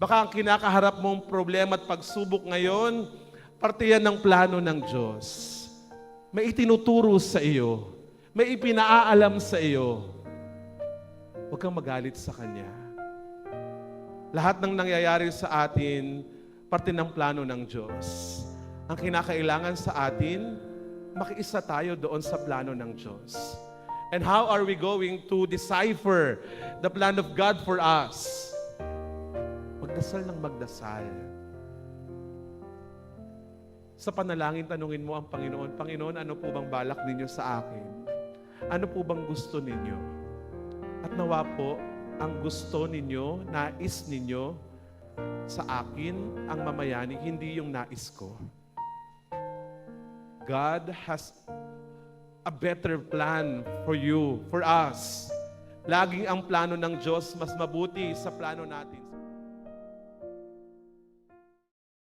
Baka ang kinakaharap mong problema at pagsubok ngayon, parte yan ng plano ng Diyos. May itinuturo sa iyo. May ipinaalam sa iyo. Huwag kang magalit sa Kanya. Lahat ng nangyayari sa atin, parte ng plano ng Diyos. Ang kinakailangan sa atin, makiisa tayo doon sa plano ng Diyos. And how are we going to decipher the plan of God for us? Magdasal ng magdasal. Sa panalangin, tanungin mo ang Panginoon, Panginoon, ano po bang balak ninyo sa akin? Ano po bang gusto ninyo? At nawa po, ang gusto ninyo, nais ninyo, sa akin ang mamayani, hindi yung nais ko. God has a better plan for you, for us. Laging ang plano ng Diyos mas mabuti sa plano natin.